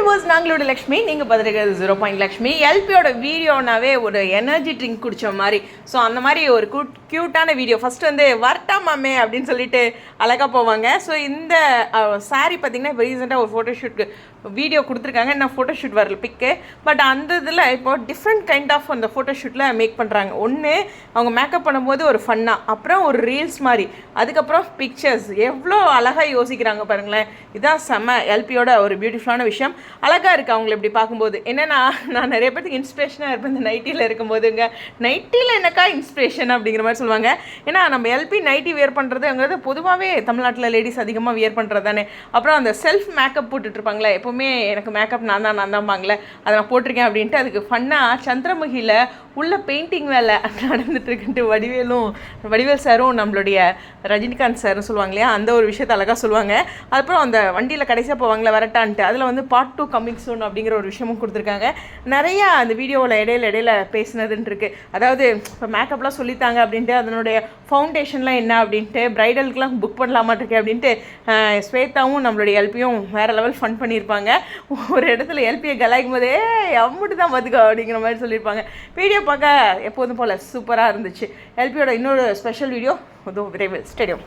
Viewers நாங்களோட லக்ஷ்மி. நீங்கள் பார்த்துருக்கிறது ஜீரோ பாயிண்ட் லக்ஷ்மி. எல்பியோட வீடியோனாவே ஒரு எனர்ஜி ட்ரிங்க் குடிச்ச மாதிரி. ஸோ அந்த மாதிரி ஒரு குட் க்யூட்டான வீடியோ ஃபர்ஸ்ட் வந்து வரட்டா மாமே அப்படின்னு சொல்லிட்டு அழகாக போவாங்க. ஸோ இந்த சாரி பார்த்தீங்கன்னா இப்போ ரீசெண்டாக ஒரு ஃபோட்டோஷூட்க்கு வீடியோ கொடுத்துருக்காங்க. என்ன ஃபோட்டோஷூட் வரல பிக்கு பட் அந்த இதில் இப்போ டிஃப்ரெண்ட் கைண்ட் ஆஃப் அந்த ஃபோட்டோஷூட்டில் மேக் பண்ணுறாங்க ஒன்று அவங்க மேக்கப் பண்ணும்போது ஒரு ஃபன்னாக அப்புறம் ஒரு ரீல்ஸ் மாதிரி. அதுக்கப்புறம் பிக்சர்ஸ் எவ்வளோ அழகாக யோசிக்கிறாங்க பாருங்களேன். இதான் செம்ம எல்பியோட ஒரு பியூட்டிஃபுல்லான விஷயம். அழகாக இருக்குது அவங்கள இப்படி பார்க்கும்போது. என்னென்னா நான் நிறைய பேருக்கு இன்ஸ்பிரேஷனாக இருப்பேன் இந்த நைட்டியில் இருக்கும்போதுங்க. நைட்டியில் என்னக்கா இன்ஸ்பிரேஷன் அப்படிங்கிற மாதிரி சொல்லுவாங்க. ஏன்னா நம்ம எல்பி நைட்டி வியர் பண்ணுறதுங்கிறது பொதுவாகவே தமிழ்நாட்டில் லேடிஸ் அதிகமாக வியர் பண்ணுறது தானே அப்புறம் அந்த செல்ஃப் மேக்கப் போட்டுட்ருப்பாங்களே எப்போவுமே எனக்கு மேக்கப் நான் தான் நான் தான்பாங்களே அதை நான் போட்டிருக்கேன் அப்படின்ட்டு அதுக்கு ஃபன்னாக சந்திரமுகியில் உள்ள பெயிண்டிங் வேலை நடந்துட்டுருக்குன்ட்டு வடிவேலும் வடிவேல் சாரும் நம்மளுடைய ரஜினிகாந்த் சாரும் சொல்லுவாங்க இல்லையா? அந்த ஒரு விஷயத்தை அழகாக சொல்லுவாங்க. அதுக்கப்புறம் அந்த வண்டியில் கடைசியாக போவாங்களே வரட்டான்ட்டு. அதில் வந்து பார்ட் டூ கம்மிங் சூன் அப்படிங்கிற ஒரு விஷயமும் கொடுத்துருக்காங்க. நிறையா அந்த வீடியோவில் இடையில இடையில பேசினதுன்னு இருக்கு அதாவது இப்போ மேக்கப்லாம் சொல்லித்தாங்க அப்படின்ட்டு அதனுடைய ஃபவுண்டேஷன்லாம் என்ன அப்படின்ட்டு ப்ரைடலுக்குலாம் புக் பண்ணலாமாட்டிருக்கு அப்படின்ட்டு ஸ்வேதாவும் நம்மளுடைய எல்பியும் வேறு லெவல் ஃபன் பண்ணியிருப்பாங்க. ஒரு இடத்துல எல்பியை கலாய்க்கும் போதே அம்முட்டு தான் பார்த்துக்கோ அப்படிங்கிற மாதிரி சொல்லியிருப்பாங்க. வீடியோ பார்க்க எப்போதும் போல் சூப்பராக இருந்துச்சு. எல்பியோட இன்னொரு ஸ்பெஷல் வீடியோ அதுவும் விரைவில் ஸ்டேடியம்